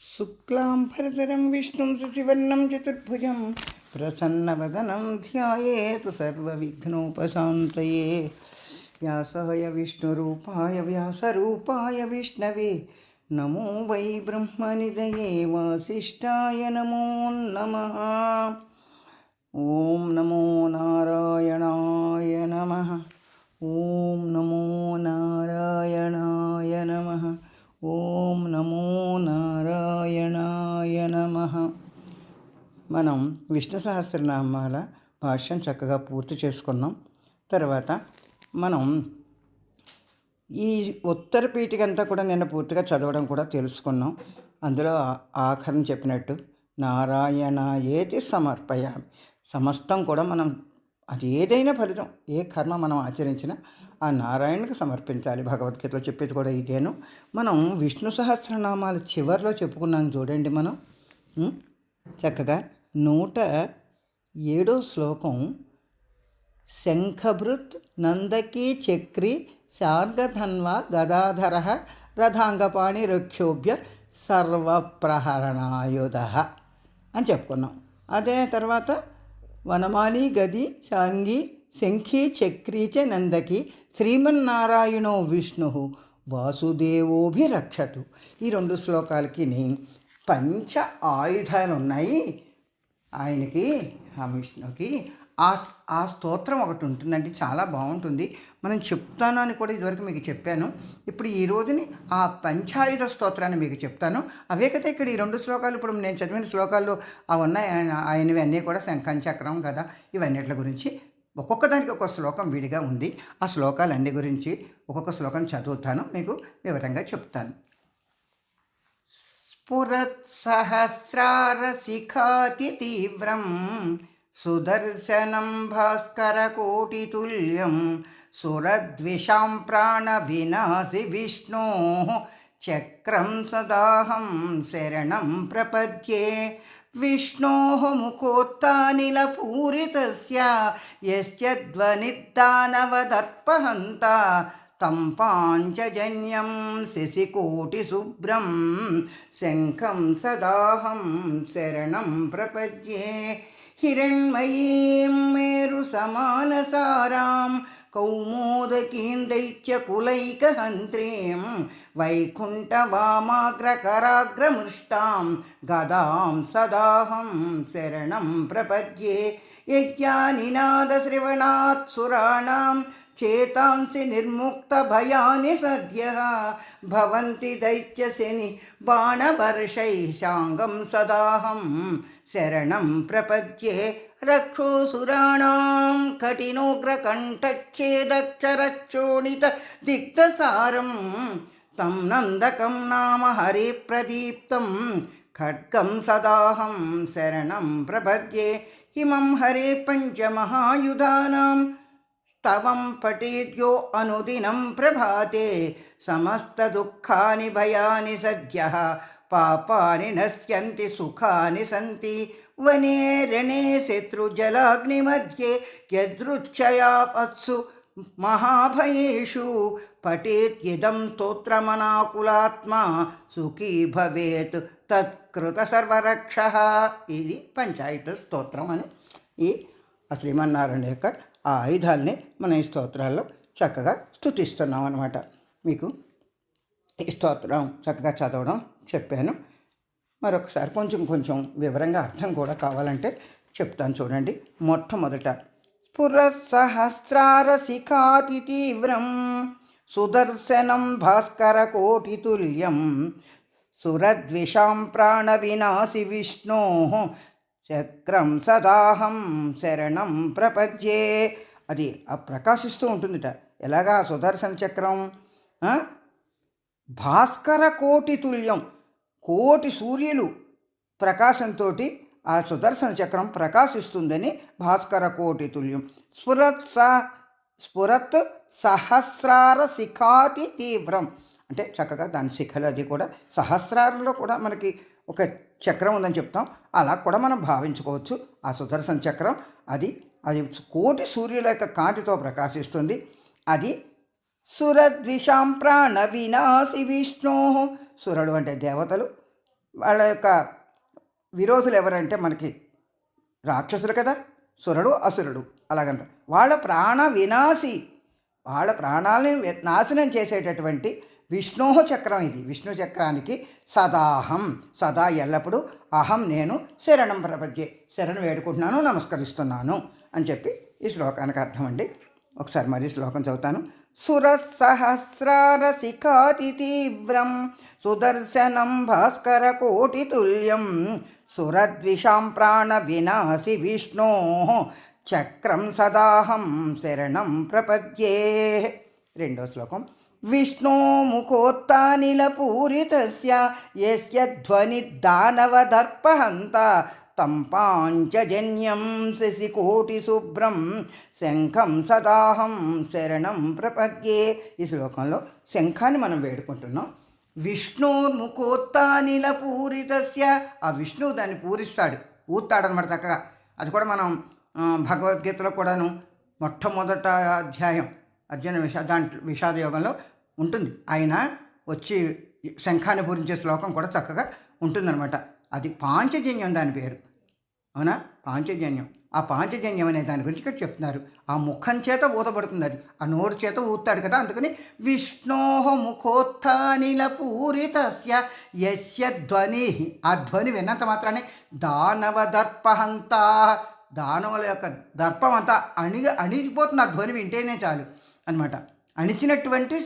శుక్లాంభరతరం విష్ణుం శశివర్ణం చతుర్భుజం. ప్రసన్నవదనం ధ్యాయేతు సర్వవిఘ్నోపశాంతయే. వ్యాసాయ విష్ణురూపాయ వ్యాసరూపాయ విష్ణవే. నమో వై బ్రహ్మనిదయే వాసిష్ఠాయ నమో నమ. ఓం నమో నారాయణాయ నమ. ఓం నమో నారాయణాయ నమ. ఓం నమో నారాయణాయ నమ. మనం విష్ణు సహస్రనామాల భాష్యం చక్కగా పూర్తి చేసుకున్నాం. తర్వాత మనం ఈ ఉత్తర పీఠికంతా కూడా నిన్న పూర్తిగా చదవడం కూడా తెలుసుకున్నాం. అందులో ఆ- చెప్పినట్టు నారాయణ ఏతి సమర్పయామి. సమస్తం కూడా మనం అది ఏదైనా ఫలితం ఏ కర్మ మనం ఆచరించినా ఆ నారాయణకు సమర్పించాలి. భగవద్గీతలో చెప్పేది కూడా ఇదేను. మనం విష్ణు సహస్రనామాల చివరిలో చెప్పుకున్నాం చూడండి మనం. చక్కగా నూట ఏడో శ్లోకం. శంఖభృత్ నందకీ చక్రి శార్గధన్వ గదాధర రథాంగపాణి రక్షోభ్య సర్వప్రహరణాయుధ అని చెప్పుకున్నాం. అదే తర్వాత వనమాలి గది శాంగి శంఖీ చక్రీ చ నందకి శ్రీమన్నారాయణో విష్ణు. వాసుదేవోభిరక్షతు. ఈ రెండు శ్లోకాలకి పంచ ఆయుధాలు ఉన్నాయి ఆయనకి ఆ విష్ణుకి ఆ ఆ స్తోత్రం ఒకటి ఉంటుందండి. చాలా బాగుంటుంది. మనం చెప్తాను అని కూడా ఇదివరకు మీకు చెప్పాను. ఇప్పుడు ఈ రోజుని ఆ పంచాయుధ స్తోత్రాన్ని మీకు చెప్తాను. అవే కదా ఇక్కడ ఈ రెండు శ్లోకాలు. ఇప్పుడు నేను చదివిన శ్లోకాల్లో అవి ఉన్నాయి. ఆయన ఆయనవి అన్నీ కూడా శంఖం చక్రం కదా. ఇవన్నిటి గురించి ఒక్కొక్క దానికి ఒక శ్లోకం విడిగా ఉంది. ఆ శ్లోకాలన్నీ గురించి ఒక్కొక్క శ్లోకం చదువుతాను మీకు వివరంగా చెప్తాను. స్ఫురత్సహస్రారశిఖాతి తీవ్రం సుదర్శనం భాస్కరకోటితుల్యం సురద్విషాం ప్రాణవినాశి విష్ణో చక్రం సదాహం శరణం ప్రపద్యే विष्णोः मुखोत्तानिलपूरितस्य यस्य ध्वनिर्दानवदर्पहन्ता तं पाञ्चजन्यं शिशिकोटिशुभ्रं शङ्खं सदाहं शरणं प्रपद्ये हिरण्मयीं मेरुसमानसारां कौमोदकीं दैत्यकुलैकहन्त्रीं वैकुण्ठवामाग्रकराग्रमृष्टां गदां सदाहं शरणं प्रपद्ये यज्ञानिनादश्रवणात् सुराणां चेतांसि निर्मुक्तभयानि सद्यः। भवन्ति दैत्यसेनि बाणवर्षैः शाङ्गं सदाहं। शरणं प्रपद्ये रक्षोऽसुराणां कठिनोग्रकण्ठच्छेदक्षरच्चोणितदिग्धसारं तं नन्दकं नाम हरिप्रदीप्तं। खड्गं सदाहं। शरणं प्रपद्ये इमं हरे पञ्चमहायुधानां తవం పఠేద్యో అనుదినం ప్రభాతే. సమస్తదుఃఖాని భయాని సద్య పాపాని నశ్యంతి సుఖాని సంతి. వనే రణే శత్రుజలాగ్నిమధ్యే యదృచ్ఛయా పత్సు మహాభయేషు. పఠేత్యిదం స్తోత్రమనాకులాత్మా సుఖీ భవేత్ తత్కృత సర్వరక్ష. ఇది పంచాయత్ స్తోత్రం అని ఈ శ్రీమన్నారాయణ యొక్క ఆ ఆయుధాల్ని మనం ఈ స్తోత్రాల్లో చక్కగా స్థుతిస్తున్నాం అనమాట మీకు ఈ స్తోత్రం చక్కగా చదవడం చెప్పాను. మరొకసారి కొంచెం కొంచెం వివరంగా అర్థం కూడా కావాలంటే చెప్తాను చూడండి. మొట్టమొదట పురసహస్రారశిఖాతి తీవ్రం సుదర్శనం భాస్కర కోటితుల్యం సురద్విషాం ప్రాణవినాశి విష్ణో చక్రం సదాహం శరణం ప్రపద్యే అది ఆ ప్రకాశిస్తూ ఉంటుందిట. ఎలాగా? ఆ సుదర్శన చక్రం భాస్కర కోటి తుల్యం కోటి సూర్యులు ప్రకాశంతో ఆ సుదర్శన చక్రం ప్రకాశిస్తుందని భాస్కర కోటి తుల్యం. స్ఫురత్ స స్ఫురత్ సహస్రార శిఖాతి తీవ్రం. అంటే చక్కగా దాని శిఖలు అది కూడా సహస్రారంలో కూడా మనకి ఒక చక్రం ఉందని చెప్తాం. అలా కూడా మనం భావించుకోవచ్చు. ఆ సుదర్శన చక్రం అది అది కోటి సూర్యుల యొక్క కాంతితో ప్రకాశిస్తుంది. అది సురద్విషాం ప్రాణ వినాశి విష్ణో. సురులు అంటే దేవతలు. వాళ్ళ యొక్క విరోధులు ఎవరంటే మనకి రాక్షసులు కదా. సురుడు అసురుడు. అలాగంట వాళ్ళ ప్రాణ వినాశి. వాళ్ళ ప్రాణాలని నాశనం చేసేటటువంటి విష్ణోహ చక్రం ఇది. విష్ణు చక్రానికి సదాహం. సదా ఎల్లప్పుడూ అహం నేను శరణం ప్రపంచే శరణం వేడుకుంటున్నాను నమస్కరిస్తున్నాను. అని చెప్పి ఈ శ్లోకానికి అర్థం అండి. ఒకసారి మరి శ్లోకం చదువుతాను. సురసహస్రారసిఖాతి తీవ్రం సుదర్శనం భాస్కర కోటితుల్యం సురద్విషాం ప్రాణ వినాశి విష్ణో చక్రం సదాహం శరణం ప్రపద్యే. రెండో శ్లోకం. విష్ణో ముఖోత్తానిలపూరితస్య యస్య ధ్వని తంపాంచజన్యం తం పాంచజన్యం శుభ్రం శంఖం సదాహం శరణం ప్రపద్యే ఈ శ్లోకంలో శంఖాన్ని మనం వేడుకుంటున్నాం. విష్ణుర్ముఖోత్తానిల పూరితస్య ఆ విష్ణువు దాన్ని పూరిస్తాడు. ఊతాడనమాట చక్కగా. అది కూడా మనం భగవద్గీతలో కూడాను మొట్టమొదట అధ్యాయం అర్జున విషా దాంట్లో విషాద యోగంలో ఉంటుంది. ఆయన వచ్చి శంఖాన్ని పూరించే శ్లోకం కూడా చక్కగా ఉంటుందన్నమాట. అది పాంచజన్యం దాని పేరు. అవునా? పాంచజన్యం. ఆ పాంచజన్యం అనే దాని గురించి ఇక్కడ చెప్తున్నారు. ఆ ముఖం చేత ఊతబడుతుంది అది. ఆ నోరు చేత ఊతాడు కదా అందుకని విష్ణోహ ముఖోత్థానిల పూరితస్య యస్య ధ్వని. ఆ ధ్వని విన్నంత మాత్రానే దానవ దర్పహంతా. దానవుల యొక్క దర్పం అంతా అణిగ అణిగిపోతుంది. ఆ ధ్వని వింటేనే చాలు అనమాట అణిచినటువంటి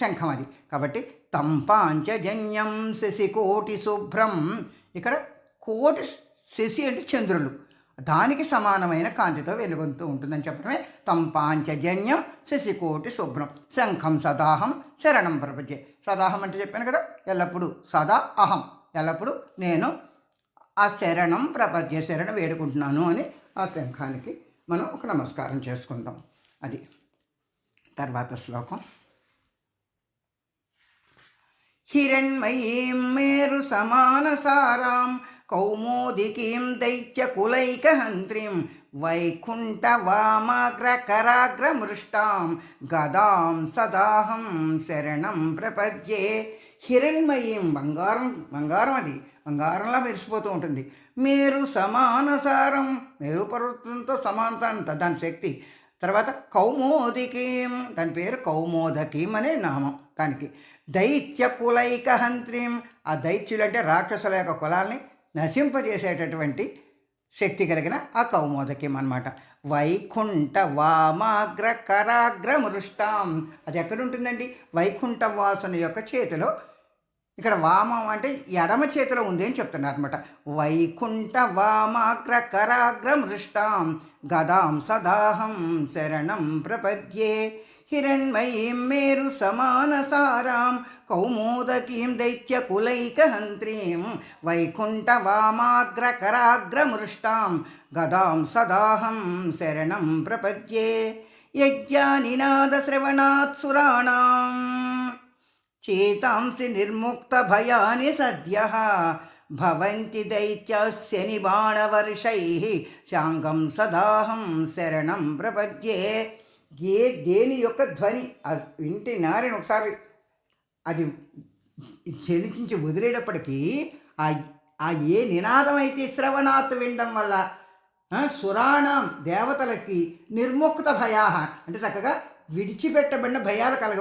శంఖం అది. కాబట్టి తంపాంచజన్యం శశికోటి శుభ్రం. ఇక్కడ కోటి శశి అంటే చంద్రులు. దానికి సమానమైన కాంతితో వెలుగొంతూ ఉంటుందని చెప్పడమే తంపాంచజన్యం శశికోటి శుభ్రం శంఖం సదాహం శరణం ప్రపంచే. సదాహం అంటే చెప్పాను కదా ఎల్లప్పుడూ సదా అహం ఎల్లప్పుడూ నేను ఆ శరణం ప్రపంచ శరణ వేడుకుంటున్నాను అని ఆ శంఖానికి మనం ఒక నమస్కారం చేసుకుందాం. అది తర్వాత శ్లోకం. హిరణ్మయీం మేరు సమానసారాం కౌమోదికీం దైత్యకులైకహంత్రీం వైకుంఠవామాగ్రకరాగ్రమృష్టాం గదాం సదాహం శరణం ప్రపద్యే. హిరణ్మయీం బంగారం బంగారం అది బంగారంలా మెరిసిపోతూ ఉంటుంది. మేరు సమానసారం మేరు పర్వతంతో సమానత అంట దాని శక్తి. తర్వాత కౌమోదికీం దాని పేరు కౌమోదకీం అనే నామం. దానికి దైత్య కులైక హంత్రీం ఆ దైత్యులు అంటే రాక్షసుల యొక్క కులాల్ని నశింపజేసేటటువంటి శక్తి కలిగిన ఆ కౌమోదకం అన్నమాట. వైకుంఠ వామాగ్ర కరాగ్ర మృష్టాం అది ఎక్కడ ఉంటుందండి వైకుంఠ వాసుని యొక్క చేతిలో. ఇక్కడ వామం అంటే ఎడమ చేతిలో ఉంది అని చెప్తున్నారు అనమాట వైకుంఠ వామాగ్ర కరాగ్ర మృష్టాం గదాం సదాహం శరణం ప్రపద్యే. హిరణ్మయీం మేరు సమానసారాం కౌమోదకీం దైత్యకులైకహంత్రీం వైకుంఠ వామాగ్ర కరాగ్ర మృష్టాం గదాం సదాహం శరణం ప్రపద్యే యజ్ఞానినాదశ్రవణాత్సురాణాం. చేతాంసి నిర్ముక్త భయాని సద్య భవంతి దైత్యస్య ఏ దేని యొక్క ధ్వని? అది వింటే నారాయణ ఒకసారి అది చెలించి వదిలేటప్పటికీ ఆ ఆ ఏ నినాదం అయితే శ్రవణాత్ వినడం వల్ల సురాణం దేవతలకి నిర్ముక్త భయాహ అంటే చక్కగా విడిచిపెట్టబడిన భయాలు కలగ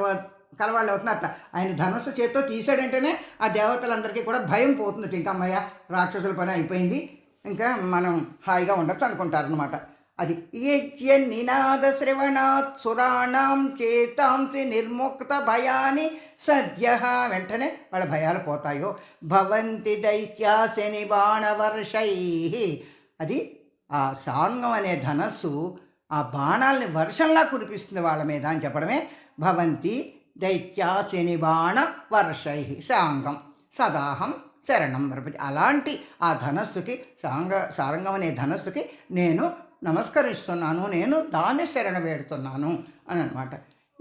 కలవాళ్ళు అవుతున్నారట ఆయన ధనస్సు చేత్తో తీసాడంటేనే ఆ దేవతలందరికీ కూడా భయం పోతుంది. ఇంకా అమ్మయ్య రాక్షసుల పని అయిపోయింది. ఇంకా మనం హాయిగా ఉండొచ్చు అనుకుంటారనమాట అది యజ్ఞ నినాద శ్రవణాత్ సురాణం చేతాంసి నిర్ముక్త భయాని సద్య వెంటనే వాళ్ళ భయాలు పోతాయో. భవంతి దైత్యాశని బాణవర్షై అది ఆ సాంగం అనే ధనస్సు ఆ బాణాలని వర్షంలా కురిపిస్తుంది వాళ్ళ మీద అని చెప్పడమే భవంతి దైత్యాశని బాణ వర్షై సాంగం. సదాహం శరణం. అలాంటి ఆ ధనస్సుకి సాంగ సారంగం అనే ధనస్సుకి నేను నమస్కరిస్తున్నాను నేను దాన్ని శరణ వేడుతున్నాను అని అనమాట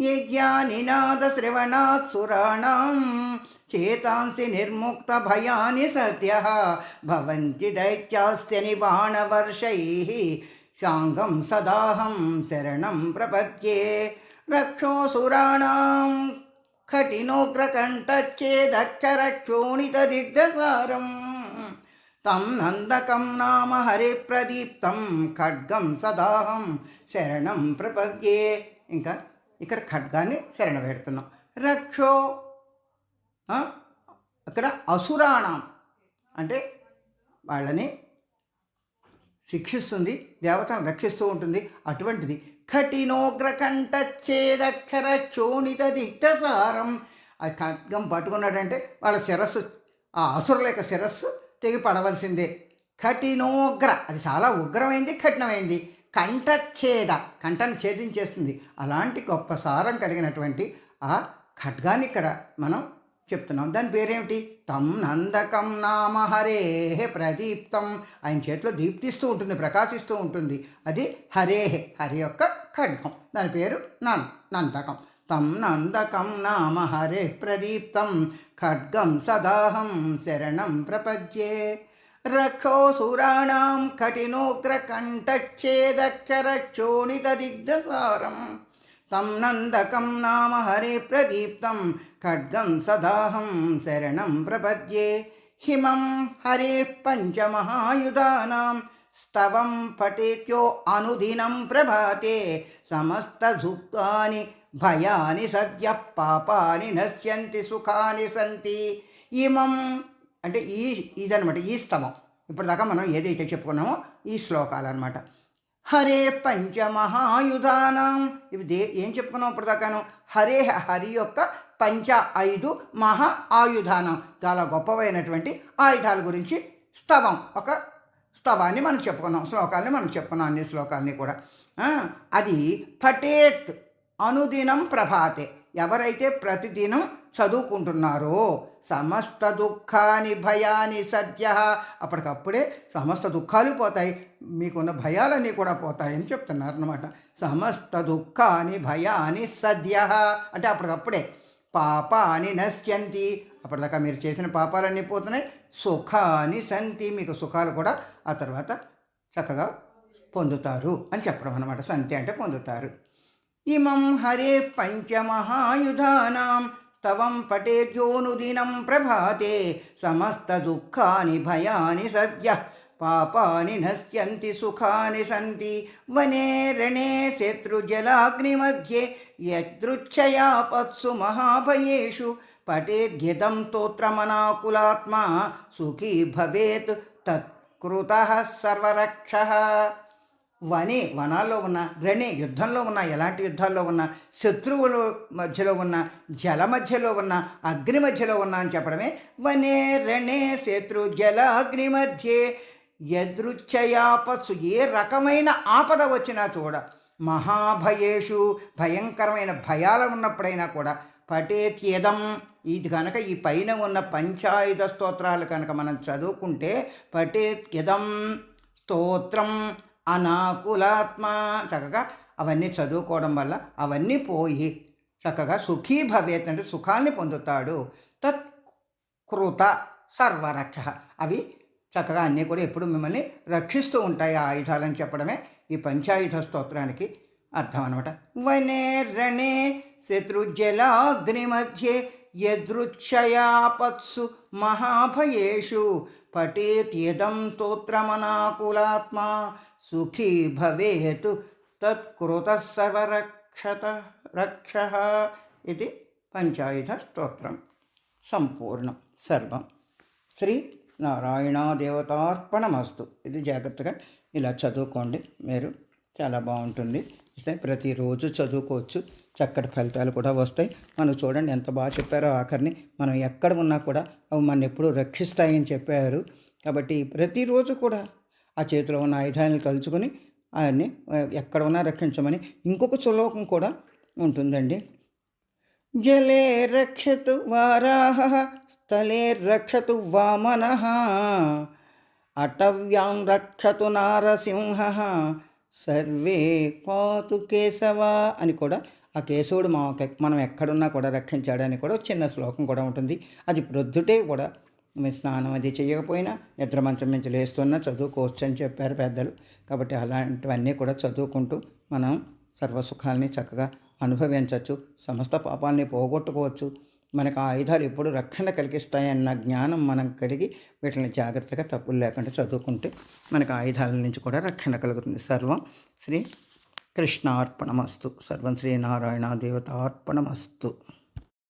యజ్ఞానినాద శ్రవణాత్ సురాణం చేతాంసి నిర్ముక్త భయాని సత్య భవంతి దైత్యాస్యని బాణవర్షై శాంగం సదాహం శరణం ప్రపద్యే. రక్షోసురాణం కఠినోగ్రకంఠచ్చేదక్షరక్షోణిత దిగ్ధసారం తం నందకం నామ హరిప్రదీప్తం ఖడ్గం సదాహం శరణం ప్రపద్యే ఇంకా ఇక్కడ ఖడ్గాన్ని శరణ పెడుతున్నాం. రక్షో అక్కడ అసురాణం అంటే వాళ్ళని శిక్షిస్తుంది దేవతను రక్షిస్తూ ఉంటుంది. అటువంటిది కఠినోగ్రకంఠచ్చేదక్షర చోణిత దిక్తసారం ఆ ఖడ్గం పట్టుకున్నాడంటే వాళ్ళ శిరస్సు ఆ అసురుల యొక్క శిరస్సు తెగి పడవలసిందే కఠినోగ్ర అది చాలా ఉగ్రమైంది కఠినమైంది. కంఠఛేద కంఠను ఛేదించేస్తుంది. అలాంటి గొప్ప సారం కలిగినటువంటి ఆ ఖడ్గాన్ని ఇక్కడ మనం చెప్తున్నాం. దాని పేరేమిటి? తం నందకం నామ హరే ప్రదీప్తం. ఆయన చేతిలో దీప్తిస్తూ ఉంటుంది ప్రకాశిస్తూ ఉంటుంది. అది హరే హరి యొక్క ఖడ్గం. దాని పేరు నం నందకం. तं नन्दकं नाम हरेः प्रदीप्तं खड्गं सदाहं शरणं प्रपद्ये। रक्षोऽसुराणां कठिनोग्रकण्ठच्छेदक्षरक्षोणितदिग्धसारं तं नन्दकं नाम हरेः प्रदीप्तं खड्गं सदाहं शरणं प्रपद्ये। हिमं हरेः पञ्चमहायुधानां స్తవం పఠేత్యో అనుదినం ప్రభాతే సమస్తదుఃఖాని భయాని సద్య పాపాని నశ్యంతి సుఖాని సంతి ఇమం అంటే ఈ ఇదనమాట ఈ స్తవం. ఇప్పటిదాకా మనం ఏదైతే చెప్పుకున్నామో ఈ శ్లోకాలు అనమాట హరే పంచమహాయుధానం. ఇవి దే ఏం చెప్పుకున్నాం ఇప్పటిదాకాను? హరే హరి యొక్క పంచ ఐదు మహా ఆయుధానం. చాలా గొప్పవైనటువంటి ఆయుధాల గురించి స్తవం. ఒక స్తవాన్ని మనం చెప్పుకున్నాం శ్లోకాలని మనం చెప్పుకున్నాం అన్ని శ్లోకాలని కూడా. అది పఠేత్ అనుదినం ప్రభాతే. ఎవరైతే ప్రతిదినం చదువుకుంటున్నారో సమస్త దుఃఖాని భయాని సద్య అప్పటికప్పుడే సమస్త దుఃఖాలు పోతాయి. మీకున్న భయాలన్నీ కూడా పోతాయని చెప్తున్నారు అనమాట సమస్త దుఃఖాని భయాని సద్య అంటే అప్పటికప్పుడే. పాపాని నశ్యంతి. అప్పటిదాకా మీరు చేసిన పాపాలన్నీ పోతున్నాయి. సుఖాని సంతి మీకు సుఖాలు కూడా ఆ తర్వాత చక్కగా పొందుతారు అని చెప్పడం అనమాట సంతి అంటే పొందుతారు. ఇమం హరే పంచమహాయుధానాం స్తవం పటేద్యోనుదినం ప్రభాతే సమస్త దుఃఖాని భయాని సద్య పాపాని నశ్యంతి సుఖాని సంతి వనే రణే శత్రుజలాగ్ని మధ్యే యదృచ్ఛయాపత్సు మహాభయేషు పఠేద్యతం స్తోత్రమనాకులాత్మా సుఖీ భవేత్ తత్కృత సర్వరక్ష. వనే వనాల్లో ఉన్న రణే యుద్ధంలో ఉన్న ఎలాంటి యుద్ధాల్లో ఉన్న శత్రువుల మధ్యలో ఉన్న జల మధ్యలో ఉన్న అగ్ని మధ్యలో ఉన్న అని చెప్పడమే వనే రణే శత్రు జల అగ్ని మధ్యే. యదృచ్ఛయాపత్సు ఏ రకమైన ఆపద వచ్చినా చూడ మహాభయేషు భయంకరమైన భయాలు ఉన్నప్పుడైనా కూడా పఠేత్యదం. ఇది కనుక ఈ పైన ఉన్న పంచాయుధ స్తోత్రాలు కనుక మనం చదువుకుంటే పఠేత్యదం స్తోత్రం అనాకులాత్మ చక్కగా అవన్నీ చదువుకోవడం వల్ల అవన్నీ పోయి చక్కగా సుఖీ భవేత్ అంటే సుఖాన్ని పొందుతాడు. తత్ కృత సర్వరక్ష. అవి చక్కగా అన్నీ కూడా ఎప్పుడు మిమ్మల్ని రక్షిస్తూ ఉంటాయి ఆ ఆయుధాలని చెప్పడమే ఈ పంచాయుధ స్తోత్రానికి అర్థం అనమాట వనే రణే శత్రుజలాగ్ని మధ్యే యదృక్షయాపత్సు మహాభయేషు పఠేత్యదం తోత్రమనాకులాత్మా సుఖీ భవేతు తత్కృత సర్వరక్షత రక్ష ఇది పంచాయుధ స్తోత్రం. సంపూర్ణం. సర్వం. శ్రీ నారాయణదేవతార్పణమస్తు. ఇది జాగ్రత్తగా ఇలా చదువుకోండి. మీరు చాలా బాగుంటుంది. ఇస్తే ప్రతిరోజు చదువుకోవచ్చు. చక్కటి ఫలితాలు కూడా వస్తాయి. మనం చూడండి ఎంత బాగా చెప్పారో ఆఖరిని. మనం ఎక్కడ ఉన్నా కూడా అవి మన ఎప్పుడూ రక్షిస్తాయని చెప్పారు. కాబట్టి ప్రతిరోజు కూడా ఆ చేతిలో ఉన్న ఆయుధాలను కలుచుకొని ఆయన్ని ఎక్కడ ఉన్నా రక్షించమని ఇంకొక శ్లోకం కూడా ఉంటుందండి. జలే రక్షతు వారాహ స్థలే రక్షతు వామన అటవ్యాం రక్షతు నారసింహ సర్వే పాతు కేశవా అని కూడా ఆ కేశవుడు మా మనం ఎక్కడున్నా కూడా రక్షించాడని కూడా చిన్న శ్లోకం కూడా ఉంటుంది. అది ప్రొద్దుటే కూడా. మీరు స్నానం అది చేయకపోయినా నిద్ర మంచం నుంచి లేస్తున్నా చదువుకోవచ్చు అని చెప్పారు పెద్దలు. కాబట్టి అలాంటివన్నీ కూడా చదువుకుంటూ మనం సర్వసుఖాలని చక్కగా అనుభవించవచ్చు. సమస్త పాపాలని పోగొట్టుకోవచ్చు. మనకు ఆ ఆయుధాలు ఎప్పుడు రక్షణ కలిగిస్తాయన్న జ్ఞానం మనం కలిగి వీటిని జాగ్రత్తగా తప్పులు లేకుండా చదువుకుంటే మనకు ఆయుధాల నుంచి కూడా రక్షణ కలుగుతుంది. సర్వం శ్రీ కృష్ణార్పణమస్తు. సర్వం శ్రీ నారాయణ దేవతార్పణమస్తు.